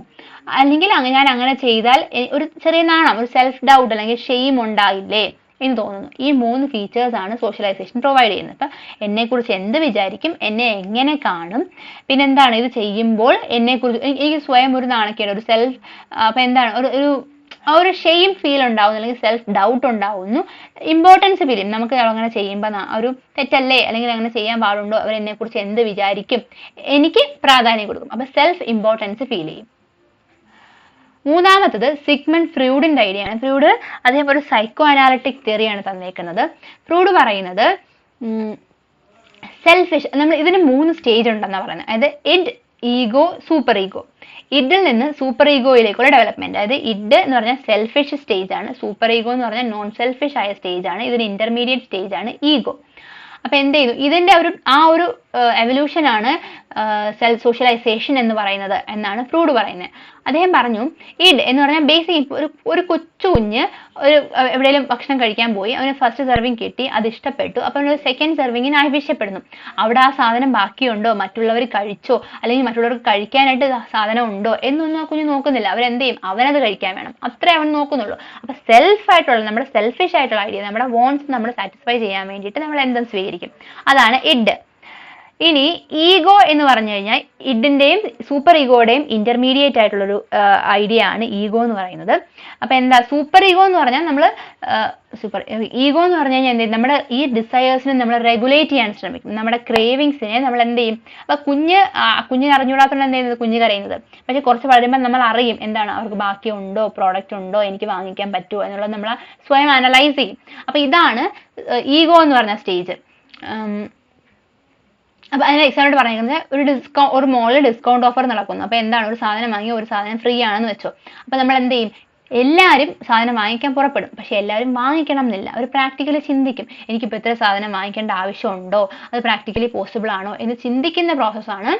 അല്ലെങ്കിൽ അങ്ങ് ഞാൻ അങ്ങനെ ചെയ്താൽ ഒരു ചെറിയ നാണം ഒരു സെൽഫ് ഡൗട്ട് അല്ലെങ്കിൽ ഷെയിം ഉണ്ടായില്ലേ എന്ന് തോന്നുന്നു. ഈ മൂന്ന് ഫീച്ചേഴ്സ് ആണ് സോഷ്യലൈസേഷൻ പ്രൊവൈഡ് ചെയ്യുന്നത്. അപ്പം എന്നെക്കുറിച്ച് എന്ത് വിചാരിക്കും? എന്നെ എങ്ങനെ കാണും? പിന്നെ എന്താണ് ഇത് ചെയ്യുമ്പോൾ എന്നെക്കുറിച്ച് കുറിച്ച് എനിക്ക് സ്വയം ഒരു നാണക്കേട് ഒരു സെൽഫ് അപ്പം എന്താണ്? ഒരു ഒരു ആ ഒരു ഷെയിം ഫീൽ ഉണ്ടാവുന്നു അല്ലെങ്കിൽ സെൽഫ് ഡൗട്ട് ഉണ്ടാവുന്നു. ഇമ്പോർട്ടൻസ് ചെയ്യും നമുക്ക് അങ്ങനെ ചെയ്യുമ്പോൾ ഒരു തെറ്റല്ലേ അല്ലെങ്കിൽ അങ്ങനെ ചെയ്യാൻ പാടുണ്ടോ അവർ എന്നെക്കുറിച്ച് എന്ത് വിചാരിക്കും എനിക്ക് പ്രാധാന്യം കൊടുക്കും. അപ്പോൾ സെൽഫ് ഇമ്പോർട്ടൻസ് ഫീൽ ചെയ്യും. മൂന്നാമത്തത് സിഗ്മൺ ഫ്രൂഡിന്റെ ഐഡിയ ആണ്. ഫ്രൂഡ് അതേപോലെ സൈക്കോ അനാലിറ്റിക് തിയറിയാണ് തന്നേക്കുന്നത്. ഫ്രൂഡ് പറയുന്നത് സെൽഫിഷ് നമ്മൾ ഇതിന് മൂന്ന് സ്റ്റേജ് ഉണ്ടെന്ന് പറയുന്നത്. അതായത് ഇഡ് ഈഗോ സൂപ്പർ ഈഗോ ഇഡിൽ നിന്ന് സൂപ്പർ ഈഗോയിലേക്കുള്ള ഡെവലപ്മെന്റ് അതായത് ഇഡ് എന്ന് പറഞ്ഞാൽ സെൽഫിഷ് സ്റ്റേജ് ആണ്. സൂപ്പർ ഈഗോ എന്ന് പറഞ്ഞാൽ നോൺ സെൽഫിഷ് ആയ സ്റ്റേജ് ആണ്. ഇതിന് ഇന്റർമീഡിയറ്റ് സ്റ്റേജ് ആണ്. ഈഗോ അപ്പൊ എന്ത് ചെയ്തു? ഇതിന്റെ ഒരു ആ ഒരു എവല്യൂഷൻ ആണ് സെൽഫ് സോഷ്യലൈസേഷൻ എന്ന് പറയുന്നത് എന്നാണ് ഫ്രൂഡ് പറയുന്നത്. അദ്ദേഹം പറഞ്ഞു ഇഡ് എന്ന് പറഞ്ഞാൽ ബേസിക് ഒരു ഒരു കൊച്ചു കുഞ്ഞ് ഒരു എവിടെയെങ്കിലും ഭക്ഷണം കഴിക്കാൻ പോയി അവന് ഫസ്റ്റ് സെർവിങ് കിട്ടി അത് ഇഷ്ടപ്പെട്ടു അപ്പം ഒരു സെക്കൻഡ് സെർവിങ്ങിന് ആവശ്യപ്പെടുന്നു. അവിടെ ആ സാധനം ബാക്കിയുണ്ടോ? മറ്റുള്ളവർ കഴിച്ചോ? അല്ലെങ്കിൽ മറ്റുള്ളവർക്ക് കഴിക്കാനായിട്ട് സാധനം ഉണ്ടോ? എന്നൊന്നും ആ കുഞ്ഞ് നോക്കുന്നില്ല. അവരെന്ത് ചെയ്യും? അവനത് കഴിക്കാൻ വേണം. അത്രേ അവൻ നോക്കുന്നുള്ളൂ. അപ്പൊ സെൽഫ് ആയിട്ടുള്ള നമ്മുടെ സെൽഫിഷ് ആയിട്ടുള്ള ഐഡിയ നമ്മുടെ വോൺസ് നമ്മൾ സാറ്റിസ്ഫൈ ചെയ്യാൻ വേണ്ടിയിട്ട് നമ്മൾ എന്തും സ്വീകരിക്കും. അതാണ് ഇഡ് ഇനി ഈഗോ എന്ന് പറഞ്ഞു കഴിഞ്ഞാൽ ഇഡിന്റെയും സൂപ്പർ ഈഗോയുടെയും ഇന്റർമീഡിയറ്റ് ആയിട്ടുള്ളൊരു ഐഡിയ ആണ് ഈഗോ എന്ന് പറയുന്നത്. അപ്പൊ എന്താ സൂപ്പർ ഈഗോ എന്ന് പറഞ്ഞാൽ നമ്മൾ സൂപ്പർ ഈഗോ എന്ന് പറഞ്ഞു കഴിഞ്ഞാൽ എന്ത് നമ്മുടെ ഈ ഡിസയേഴ്സിനെ നമ്മൾ റെഗുലേറ്റ് ചെയ്യാൻ ശ്രമിക്കും. നമ്മുടെ ക്രേവിങ്സിനെ നമ്മൾ എന്ത് ചെയ്യും? അപ്പൊ കുഞ്ഞ് കുഞ്ഞിന് അറിഞ്ഞുകൂടാത്തതുകൊണ്ട് എന്ത് ചെയ്യുന്നത്? കുഞ്ഞ് കരയുന്നത്. പക്ഷെ കുറച്ച് വളരുമ്പോൾ നമ്മൾ അറിയും എന്താണ്? അവർക്ക് ബാക്കി ഉണ്ടോ? പ്രോഡക്റ്റ് ഉണ്ടോ? എനിക്ക് വാങ്ങിക്കാൻ പറ്റുമോ? എന്നുള്ളത് നമ്മൾ സ്വയം അനലൈസ് ചെയ്യും. അപ്പൊ ഇതാണ് ഈഗോ എന്ന് പറഞ്ഞ സ്റ്റേജ് അപ്പൊ അതിന് എക്സാമ്പിൾ പറഞ്ഞിരിക്കുന്നത് ഒരു ഡിസ്കൗണ്ട് ഒരു മോളിൽ ഡിസ്കൗണ്ട് ഓഫർ നടക്കുന്നു. അപ്പൊ എന്താണ്? ഒരു സാധനം വാങ്ങി ഒരു സാധനം ഫ്രീ ആണെന്ന് വെച്ചോ. അപ്പൊ നമ്മൾ എന്ത് ചെയ്യും? എല്ലാവരും സാധനം വാങ്ങിക്കാൻ പുറപ്പെടും. പക്ഷെ എല്ലാവരും വാങ്ങിക്കണം എന്നില്ല. അവർ പ്രാക്ടിക്കലി ചിന്തിക്കും. എനിക്കിപ്പോൾ ഇത്ര സാധനം വാങ്ങിക്കേണ്ട ആവശ്യമുണ്ടോ? അത് പ്രാക്ടിക്കലി പോസിബിൾ ആണോ? എന്ന് ചിന്തിക്കുന്ന പ്രോസസ്സാണ്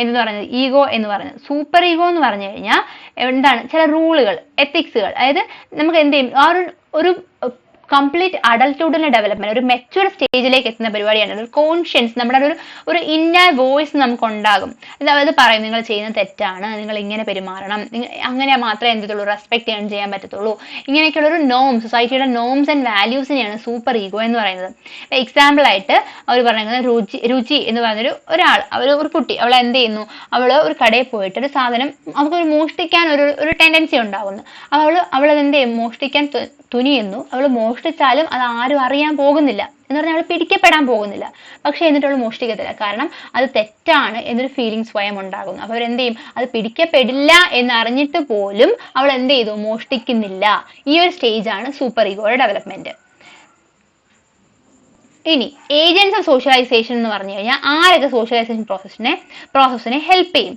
എന്ന് പറയുന്നത്? ഈഗോ എന്ന് പറയുന്നത്. സൂപ്പർ ഈഗോ എന്ന് പറഞ്ഞു കഴിഞ്ഞാൽ എന്താണ്? ചില റൂളുകൾ എത്തിക്സുകൾ അതായത് നമുക്ക് എന്ത് ചെയ്യും? ആ ഒരു ഒരു കംപ്ലീറ്റ് അഡൽട്ട്ഹുഡിന്റെ ഡെവലപ്മെന്റ് ഒരു മെച്ചുവർ സ്റ്റേജിലേക്ക് എത്തുന്ന പരിപാടിയാണ്. ഒരു കോൺഷ്യൻസ് നമ്മുടെ ഒരു ഒരു ഇന്നർ വോയിസ് നമുക്ക് ഉണ്ടാകും അതായത് പറയും നിങ്ങൾ ചെയ്യുന്ന തെറ്റാണ് നിങ്ങൾ ഇങ്ങനെ പെരുമാറണം. അങ്ങനെ മാത്രമേ എന്തുള്ളൂ റെസ്പെക്ട് ചെയ്യാൻ ചെയ്യാൻ പറ്റത്തുള്ളൂ. ഇങ്ങനെയൊക്കെയുള്ള ഒരു നോം സൊസൈറ്റിയുടെ നോംസ് ആൻഡ് വാല്യൂസിനെയാണ് സൂപ്പർ ഈഗോ എന്ന് പറയുന്നത്. എക്സാമ്പിൾ ആയിട്ട് അവർ പറയുന്നത് രുചി രുചി എന്ന് പറയുന്നൊരു ഒരാൾ അവർ ഒരു കുട്ടി അവൾ എന്ത് ചെയ്യുന്നു? അവൾ ഒരു കടയിൽ പോയിട്ട് ഒരു സാധനം അവൾക്കൊരു മോഷ്ടിക്കാൻ ഒരു ഒരു ടെൻഡൻസി ഉണ്ടാകുന്നു. അവൾ അവൾ എന്ത് ചെയ്യും? മോഷ്ടിക്കാൻ തുനിയുന്നു. അവൾ മോഷ്ടിച്ചാലും അത് ആരും അറിയാൻ പോകുന്നില്ല. എന്ന് പറഞ്ഞാൽ അവൾ പിടിക്കപ്പെടാൻ പോകുന്നില്ല. പക്ഷെ എന്നിട്ട് അവൾ മോഷ്ടിക്കത്തില്ല. കാരണം അത് തെറ്റാണ് എന്നൊരു ഫീലിംഗ് സ്വയം ഉണ്ടാകുന്നു. അപ്പോൾ അവരെന്ത് ചെയ്യും? അത് പിടിക്കപ്പെടില്ല എന്നറിഞ്ഞിട്ട് പോലും അവൾ എന്ത് ചെയ്തു? മോഷ്ടിക്കുന്നില്ല. ഈ ഒരു സ്റ്റേജാണ് സൂപ്പർ ഈഗോയുടെ ഡെവലപ്മെന്റ് ഇനി ഏജൻസ് ഓഫ് സോഷ്യലൈസേഷൻ എന്ന് പറഞ്ഞു കഴിഞ്ഞാൽ ആരൊക്കെ സോഷ്യലൈസേഷൻ പ്രോസസ്സിനെ പ്രോസസ്സിനെ ഹെൽപ്പ് ചെയ്യും?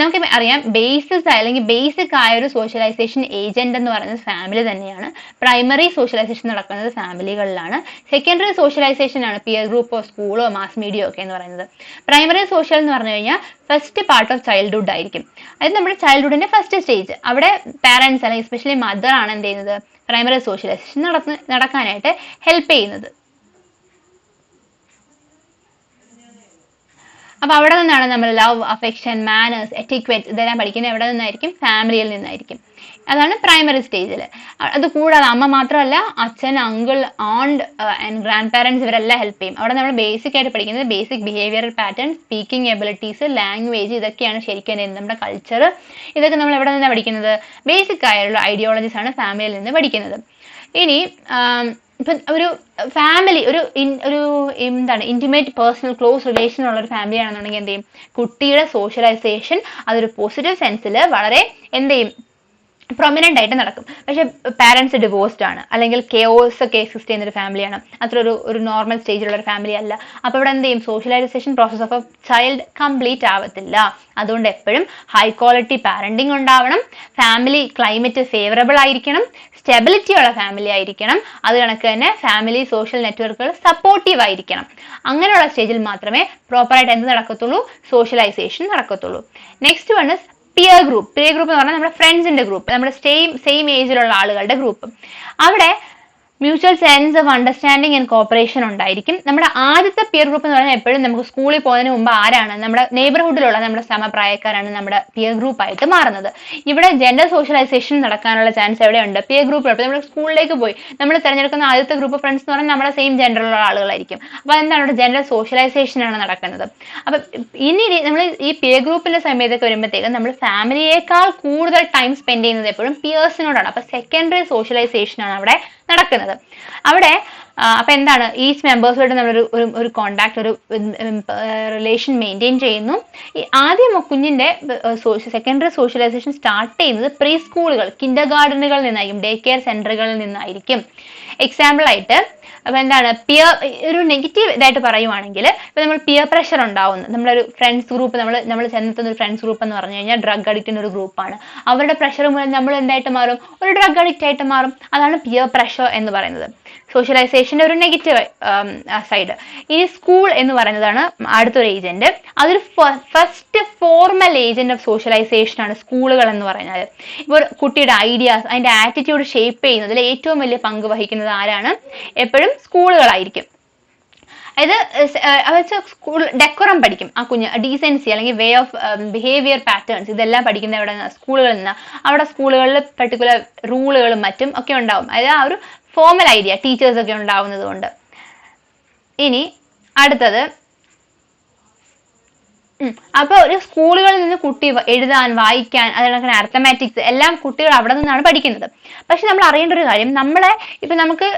നമുക്ക് അറിയാം ബേസിസ് അല്ലെങ്കിൽ ബേസിക് ആയ ഒരു സോഷ്യലൈസേഷൻ ഏജന്റ് എന്ന് പറയുന്നത് ഫാമിലി തന്നെയാണ്. പ്രൈമറി സോഷ്യലൈസേഷൻ നടക്കുന്നത് ഫാമിലികളിലാണ് സെക്കൻഡറി സോഷ്യലൈസേഷൻ ആണ് പിയർ ഗ്രൂപ്പോ സ്കൂളോ മാസ് മീഡിയോ ഒക്കെ എന്ന് പറയുന്നത്. പ്രൈമറി സോഷ്യൽ എന്ന് പറഞ്ഞു കഴിഞ്ഞാൽ ഫസ്റ്റ് പാർട്ട് ഓഫ് ചൈൽഡ്ഹുഡ് ആയിരിക്കും. അതായത് നമ്മുടെ ചൈൽഡ്ഹുഡിന്റെ ഫസ്റ്റ് സ്റ്റേജ് അവിടെ പാരന്റ്സ് അല്ലെങ്കിൽ എസ്പെഷ്യലി മദർ ആണ് എന്ത് ചെയ്യുന്നത്? പ്രൈമറി സോഷ്യലൈസേഷൻ നടക്കാനായിട്ട് ഹെൽപ്പ് ചെയ്യുന്നത്. അപ്പൊ അവിടെ നിന്നാണ് നമ്മൾ ലവ് അഫെക്ഷൻ മാനേഴ്സ് എറ്റിക്വറ്റ് ഇതെല്ലാം പഠിക്കുന്നത്. എവിടെ നിന്നായിരിക്കും? ഫാമിലിയിൽ നിന്നായിരിക്കും. അതാണ് പ്രൈമറി സ്റ്റേജിൽ അത് കൂടാതെ അമ്മ മാത്രമല്ല അച്ഛൻ അങ്കിൾ ആണ്ട് ആൻഡ് ഗ്രാൻഡ് പാരൻസ് ഇവരെല്ലാം ഹെൽപ്പ് ചെയ്യും. അവിടെ നമ്മൾ ബേസിക് ആയിട്ട് പഠിക്കുന്നത് basic behavioural pattern speaking abilities language ഇതൊക്കെയാണ് ശരിക്കും നമ്മുടെ കൾച്ചർ ഇതൊക്കെ നമ്മൾ എവിടെ നിന്നാണ് പഠിക്കുന്നത്? ബേസിക് ആയുള്ള ഐഡിയോളജീസ് ആണ് ഫാമിലിയിൽ നിന്ന് പഠിക്കുന്നത്. ഇനി ആം, ഇപ്പം ഒരു ഫാമിലി ഒരു ഒരു എന്താണ് ഇന്റിമേറ്റ് പേഴ്സണൽ ക്ലോസ് റിലേഷൻ ഉള്ള ഒരു ഫാമിലി ആണെന്നുണ്ടെങ്കിൽ എന്ത് ചെയ്യും? കുട്ടിയുടെ സോഷ്യലൈസേഷൻ അതൊരു പോസിറ്റീവ് സെൻസിൽ വളരെ എന്ത് ചെയ്യും? പ്രൊമിനന്റ് ആയിട്ട് നടക്കും. പക്ഷെ പാരൻസ് ഡിവോഴ്സ്ഡ് ആണ്. അല്ലെങ്കിൽ കെയോസ് ഒക്കെ എക്സിസ്റ്റ് ചെയ്യുന്ന ഒരു ഫാമിലിയാണ് അത്ര ഒരു ഒരു നോർമൽ സ്റ്റേജിലുള്ള ഒരു ഫാമിലി അല്ല. അപ്പോൾ ഇവിടെ എന്ത് ചെയ്യും? Socialisation process of a child complete ആവത്തില്ല. അതുകൊണ്ട് എപ്പോഴും ഹൈ ക്വാളിറ്റി പാരന്റിങ് ഉണ്ടാവണം. ഫാമിലി ക്ലൈമറ്റ് ഫേവറബിൾ ആയിരിക്കണം. സ്റ്റെബിലിറ്റി ഉള്ള ഫാമിലി ആയിരിക്കണം. അത് കണക്ക് തന്നെ ഫാമിലി സോഷ്യൽ നെറ്റ്വർക്കുകൾ സപ്പോർട്ടീവ് ആയിരിക്കണം. അങ്ങനെയുള്ള സ്റ്റേജിൽ മാത്രമേ പ്രോപ്പറായിട്ട് എന്ത് നടക്കത്തുള്ളൂ? Socialisation നടക്കത്തുള്ളൂ. Next one is peer group peer group എന്ന് പറഞ്ഞാൽ നമ്മുടെ ഫ്രണ്ട്സിന്റെ ഗ്രൂപ്പ് നമ്മുടെ സെയിം സെയിം ഏജിലുള്ള ആളുകളുടെ ഗ്രൂപ്പ് അവിടെ mutual sense of understanding and cooperation ഉണ്ടായിരിക്കും. നമ്മുടെ ആദ്യത്തെ പിയർ ഗ്രൂപ്പ് എന്ന് പറഞ്ഞാൽ എപ്പോഴും നമുക്ക് സ്കൂളിൽ പോകുന്നതിന് മുമ്പ് ആരാണ്? നമ്മുടെ നെയ്ബർഹുഡിലുള്ള നമ്മുടെ സമപ്രായക്കാരാണ് നമ്മുടെ പിയർ ഗ്രൂപ്പ് ആയിട്ട് മാറുന്നത്. ഇവിടെ ജെൻഡർ സോഷ്യലൈസേഷൻ നടക്കാനുള്ള ചാൻസ് എവിടെയുണ്ട്? പിയർ ഗ്രൂപ്പ് നമ്മുടെ സ്കൂളിലേക്ക് പോയി. നമ്മൾ തിരഞ്ഞെടുക്കുന്ന ആദ്യത്തെ ഗ്രൂപ്പ് ഫ്രണ്ട്സ് എന്ന് പറഞ്ഞാൽ നമ്മുടെ സെയിം ജെൻഡറിലുള്ള ആളുകളായിരിക്കും. അപ്പോൾ എന്താണ് ഇവിടെ ജെൻഡർ സോഷ്യലൈസേഷൻ ആണ് നടക്കുന്നത്? അപ്പം ഇനി നമ്മൾ ഈ പിയർ ഗ്രൂപ്പിന്റെ സമയത്തൊക്കെ വരുമ്പോഴത്തേക്കും നമ്മൾ ഫാമിലിയേക്കാൾ കൂടുതൽ ടൈം സ്പെൻഡ് ചെയ്യുന്നത് എപ്പോഴും പിയേഴ്സിനോടാണ് അപ്പോൾ സെക്കൻഡറി സോഷ്യലൈസേഷൻ ആണ് അവിടെ നടക്കുന്നത്. അവിടെ അപ്പൊ എന്താണ് ഈച്ച് മെമ്പേഴ്സുമായിട്ട് നമ്മളൊരു ഒരു ഒരു കോണ്ടാക്ട് ഒരു റിലേഷൻ മെയിന്റെയിൻ ചെയ്യുന്നു. ഈ ആദ്യം കുഞ്ഞിന്റെ സെക്കൻഡറി സോഷ്യലൈസേഷൻ സ്റ്റാർട്ട് ചെയ്യുന്നത് പ്രീ സ്കൂളുകൾ കിൻഡർ ഗാർഡനുകളിൽ നിന്നായിരിക്കും ഡേ കെയർ സെന്ററുകളിൽ നിന്നായിരിക്കും. എക്സാമ്പിൾ ആയിട്ട് അപ്പൊ എന്താണ്? പിയർ ഒരു നെഗറ്റീവ് ഇതായിട്ട് പറയുവാണെങ്കിൽ ഇപ്പൊ നമ്മൾ പിയർ പ്രഷർ ഉണ്ടാവുന്നു. നമ്മളൊരു ഫ്രണ്ട്സ് ഗ്രൂപ്പ് നമ്മൾ നമ്മൾ ചെന്നെത്തുന്ന ഒരു ഫ്രണ്ട്സ് ഗ്രൂപ്പ് എന്ന് പറഞ്ഞു കഴിഞ്ഞാൽ ഡ്രഗ് അഡിക്റ്റിന്റെ ഒരു ഗ്രൂപ്പാണ് അവരുടെ പ്രഷർ മൂലം നമ്മൾ എന്തായിട്ട് മാറും? ഒരു ഡ്രഗ് അഡിക്റ്റ് ആയിട്ട് മാറും. അതാണ് പിയർ പ്രഷർ എന്ന് പറയുന്നത്. സോഷ്യലൈസേഷന്റെ ഒരു നെഗറ്റീവ് സൈഡ് ഇനി സ്കൂൾ എന്ന് പറയുന്നതാണ് അടുത്തൊരു ഏജന്റ് അതൊരു first formal agent of socialisation ആണ് സ്കൂളുകൾ എന്ന് പറഞ്ഞാൽ ഇപ്പോൾ കുട്ടിയുടെ ഐഡിയാസ് അതിന്റെ ആറ്റിറ്റ്യൂഡ് ഷേപ്പ് ചെയ്യുന്നതിൽ ഏറ്റവും വലിയ പങ്ക് വഹിക്കുന്നത് ആരാണ്? എപ്പോഴും സ്കൂളുകളായിരിക്കും അതായത് സ്കൂൾ ഡെക്കോറം പഠിക്കും. ആ കുഞ്ഞ് ഡീസൻസി അല്ലെങ്കിൽ വേ ഓഫ് ബിഹേവിയർ പാറ്റേൺസ് ഇതെല്ലാം പഠിക്കുന്ന എവിടെ സ്കൂളുകളിൽ നിന്ന്. അവിടെ സ്കൂളുകളിൽ പെർട്ടിക്കുലർ റൂളുകളും മറ്റും ഒക്കെ ഉണ്ടാവും. അതായത് ആ ഒരു ഫോമൽ ഐഡിയ ടീച്ചേഴ്സ് ഒക്കെ ഉണ്ടാവുന്നത് കൊണ്ട് ഇനി അടുത്തത്. അപ്പൊ ഒരു സ്കൂളുകളിൽ നിന്ന് കുട്ടി എഴുതാൻ വായിക്കാൻ അതിനൊക്കെ അർത്ഥമാറ്റിക്സ് എല്ലാം കുട്ടികൾ അവിടെ നിന്നാണ് പഠിക്കുന്നത്. പക്ഷെ നമ്മൾ അറിയേണ്ട ഒരു കാര്യം നമ്മളെ ഇപ്പൊ നമുക്ക്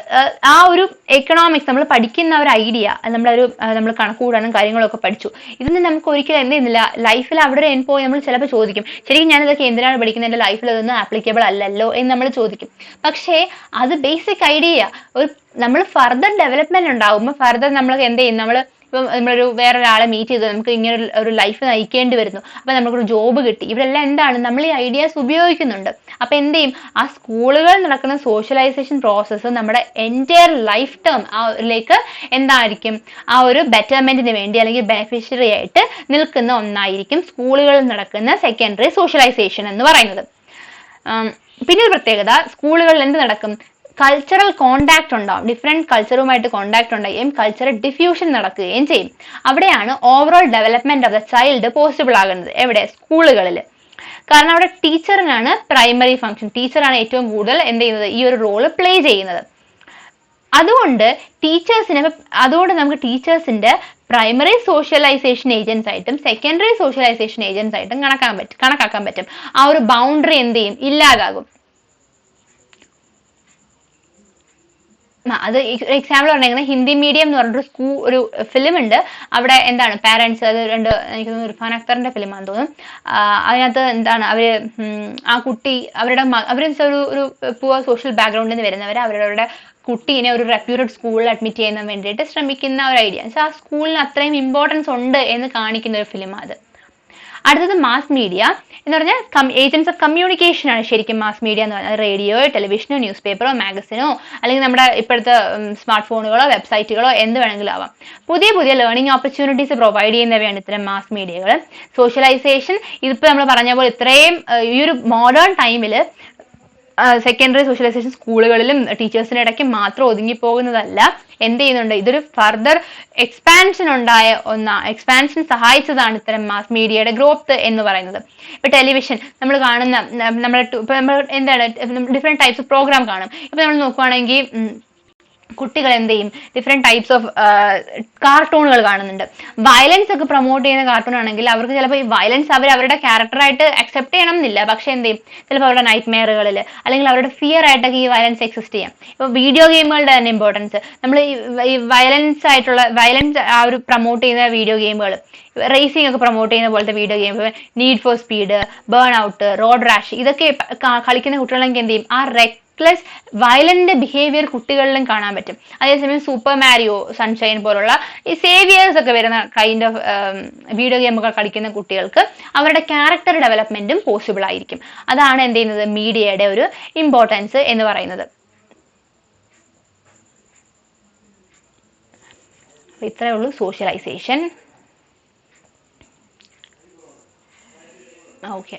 ആ ഒരു എക്കണോമിക്സ് നമ്മൾ പഠിക്കുന്ന ഒരു ഐഡിയ നമ്മളൊരു നമ്മൾ കണക്കുകൂടാനും കാര്യങ്ങളൊക്കെ പഠിച്ചു. ഇതൊന്നും നമുക്ക് ഒരിക്കലും എന്ത് ചെയ്യുന്നില്ല. ലൈഫിൽ അവിടെ ഒരു പോയി നമ്മൾ ചിലപ്പോൾ ചോദിക്കും. ശരിക്കും ഞാൻ ഇതൊക്കെ എന്തിനാണ് പഠിക്കുന്നത്? എന്റെ ലൈഫിൽ അതൊന്നും ആപ്ലിക്കബിൾ അല്ലല്ലോ എന്ന് നമ്മൾ ചോദിക്കും. പക്ഷേ അത് ബേസിക് ഐഡിയ ഒരു നമ്മൾ ഫർദർ ഡെവലപ്മെന്റ് ഉണ്ടാകുമ്പോൾ ഫർദർ നമ്മൾ എന്ത് ചെയ്യും? നമ്മൾ ഇപ്പം നമ്മളൊരു വേറൊരാളെ മീറ്റ് ചെയ്തു നമുക്ക് ഇങ്ങനെ ഒരു- ലൈഫ് നയിക്കേണ്ടി വരുന്നു. അപ്പം നമുക്കൊരു ജോബ് കിട്ടി. ഇവരെല്ലാം എന്താണ്? നമ്മൾ ഈ ഐഡിയാസ് ഉപയോഗിക്കുന്നുണ്ട്. അപ്പം എന്ത് ചെയ്യും? ആ സ്കൂളുകളിൽ നടക്കുന്ന സോഷ്യലൈസേഷൻ പ്രോസസ്സ് നമ്മുടെ എന്റയർ ലൈഫ് ടേം ലേക്ക് എന്തായിരിക്കും? ആ ഒരു ബെറ്റർമെന്റിന് വേണ്ടി അല്ലെങ്കിൽ ബെനിഫിഷ്യറി ആയിട്ട് നിൽക്കുന്ന ഒന്നായിരിക്കും സ്കൂളുകളിൽ നടക്കുന്ന സെക്കൻഡറി സോഷ്യലൈസേഷൻ എന്ന് പറയുന്നത്. പിന്നെ ഒരു പ്രത്യേകത സ്കൂളുകളിൽ എന്ത് നടക്കും? കൾച്ചറൽ കോണ്ടാക്ട് ഉണ്ടാവും ഡിഫറെന്റ് കൾച്ചറുമായിട്ട് കോണ്ടാക്ട് ഉണ്ടാവുകയും കൾച്ചറൽ ഡിഫ്യൂഷൻ നടക്കുകയും ചെയ്യും. അവിടെയാണ് overall development of the child possible ആകുന്നത്. എവിടെ? സ്കൂളുകളിൽ കാരണം അവിടെ ടീച്ചറിനാണ് പ്രൈമറി ഫംഗ്ഷൻ ടീച്ചറാണ് ഏറ്റവും കൂടുതൽ എന്ത് ചെയ്യുന്നത്? ഈ ഒരു റോൾ പ്ലേ ചെയ്യുന്നത്. അതുകൊണ്ട് ടീച്ചേഴ്സിനെ അതുകൊണ്ട് നമുക്ക് ടീച്ചേഴ്സിന്റെ പ്രൈമറി സോഷ്യലൈസേഷൻ ഏജൻസ് ആയിട്ടും സെക്കൻഡറി സോഷ്യലൈസേഷൻ ഏജൻസ് ആയിട്ടും കണക്കാൻ പറ്റും കണക്കാക്കാൻ പറ്റും. ആ ഒരു ബൗണ്ടറി എന്ത് ചെയ്യും? ഇല്ലാതാകും. അത് എക്സാമ്പിൾ പറഞ്ഞേക്കുന്നത് ഹിന്ദി മീഡിയം എന്ന് പറഞ്ഞൊരു സ്കൂൾ ഒരു ഫിലിം ഉണ്ട്. അവിടെ എന്താണ് പാരന്റ്സ് അത് രണ്ട് എനിക്ക് തോന്നുന്നു ഇർഫാൻ അക്തറിന്റെ ഫിലിമാണെന്ന് തോന്നുന്നു. അതിനകത്ത് എന്താണ് അവർ ആ കുട്ടി അവരുടെ അവർ ഒരു ഒരു പുവർ സോഷ്യൽ ബാക്ക്ഗ്രൗണ്ടിൽ നിന്ന് വരുന്നവർ അവരുടെ കുട്ടീനെ ഒരു റെപ്യൂട്ടഡ് സ്കൂളിൽ അഡ്മിറ്റ് ചെയ്യുന്നതിന് വേണ്ടിയിട്ട് ശ്രമിക്കുന്ന ഒരു ഐഡിയ ആ സ്കൂളിന് അത്രയും ഇമ്പോർട്ടൻസ് ഉണ്ട് എന്ന് കാണിക്കുന്ന ഒരു ഫിലിമാണ് അത്. അടുത്തത് മാസ് മീഡിയ എന്ന് പറഞ്ഞാൽ ഏജൻസ് ഓഫ് കമ്മ്യൂണിക്കേഷൻ ആണ് ശരിക്കും മാസ് മീഡിയ എന്ന് പറഞ്ഞാൽ റേഡിയോ ടെലിവിഷനോ ന്യൂസ് പേപ്പറോ മാഗസിനോ അല്ലെങ്കിൽ നമ്മുടെ ഇപ്പോഴത്തെ സ്മാർട്ട് ഫോണുകളോ വെബ്സൈറ്റുകളോ എന്ത് വേണമെങ്കിലും ആവാം. പുതിയ പുതിയ ലേണിംഗ് ഓപ്പർച്യൂണിറ്റീസ് പ്രൊവൈഡ് ചെയ്യുന്നവയാണ് ഇത്തരം മാസ് മീഡിയകൾ സോഷ്യലൈസേഷൻ ഇതിപ്പോൾ നമ്മൾ പറഞ്ഞ പോലെ ഇത്രയും ഈ ഒരു മോഡേൺ ടൈമിൽ സെക്കൻഡറി സോഷ്യലൈസേഷൻ സ്കൂളുകളിലും ടീച്ചേഴ്സിന് ഇടയ്ക്ക് മാത്രം ഒതുങ്ങി പോകുന്നതല്ല എന്ത് ചെയ്യുന്നുണ്ട്? ഇതൊരു ഫർദർ എക്സ്പാൻഷൻ ഉണ്ടായ ഒന്ന എക്സ്പാൻഷൻ സഹായിച്ചതാണ് ഇത്തരം മാസ് മീഡിയയുടെ ഗ്രോത്ത് എന്ന് പറയുന്നത്. ഇപ്പൊ ടെലിവിഷൻ നമ്മൾ കാണുന്ന നമ്മുടെ ഇപ്പൊ നമ്മൾ എന്താണ് ഡിഫറെന്റ് ടൈപ്സ് ഓഫ് പ്രോഗ്രാം കാണും. ഇപ്പൊ നമ്മൾ നോക്കുവാണെങ്കിൽ കുട്ടികൾ എന്ത് ചെയ്യും? ഡിഫറെന്റ് ടൈപ്സ് ഓഫ് കാർട്ടൂണുകൾ കാണുന്നുണ്ട്. വയലൻസ് ഒക്കെ പ്രൊമോട്ട് ചെയ്യുന്ന കാർട്ടൂൺ ആണെങ്കിൽ അവർക്ക് ചിലപ്പോൾ ഈ വയലൻസ് അവർ അവരുടെ ക്യാരക്ടറായിട്ട് അക്സെപ്റ്റ് ചെയ്യണം എന്നില്ല പക്ഷെ എന്ത് ചെയ്യും? ചിലപ്പോൾ അവരുടെ നൈറ്റ് മെയറുകളിൽ അല്ലെങ്കിൽ അവരുടെ ഫിയർ ആയിട്ടൊക്കെ ഈ വയലൻസ് എക്സിസ്റ്റ് ചെയ്യാം. ഇപ്പോൾ വീഡിയോ ഗെയിമുകളുടെ തന്നെ ഇമ്പോർട്ടൻസ് നമ്മൾ ഈ വയലൻസ് ആയിട്ടുള്ള വയലൻസ് ആ ഒരു പ്രൊമോട്ട് ചെയ്യുന്ന വീഡിയോ ഗെയിമുകൾ റേസിംഗ് ഒക്കെ പ്രൊമോട്ട് ചെയ്യുന്ന പോലത്തെ video game Need for Speed Burnout Road Rash ഇതൊക്കെ കളിക്കുന്ന കുട്ടികളെങ്കിൽ എന്ത് ചെയ്യും? ആ റെക്ലെസ് വയലന്റ് ബിഹേവിയർ കുട്ടികളിലും കാണാൻ പറ്റും. അതേസമയം സൂപ്പർ മാരിയോ സൺഷൈൻ പോലുള്ള ഈ സേവിയേഴ്സ് ഒക്കെ വരുന്ന കൈൻഡ് ഓഫ് വീഡിയോ ഗെയിമുകൾ കളിക്കുന്ന കുട്ടികൾക്ക് അവരുടെ ക്യാരക്ടർ ഡെവലപ്മെന്റും പോസിബിൾ ആയിരിക്കും. അതാണ് എന്ത് ചെയ്യുന്നത്? മീഡിയയുടെ ഒരു ഇമ്പോർട്ടൻസ് എന്ന് പറയുന്നത്. ഇത്രയേ ഉള്ളൂ സോഷ്യലൈസേഷൻ ഓക്കെ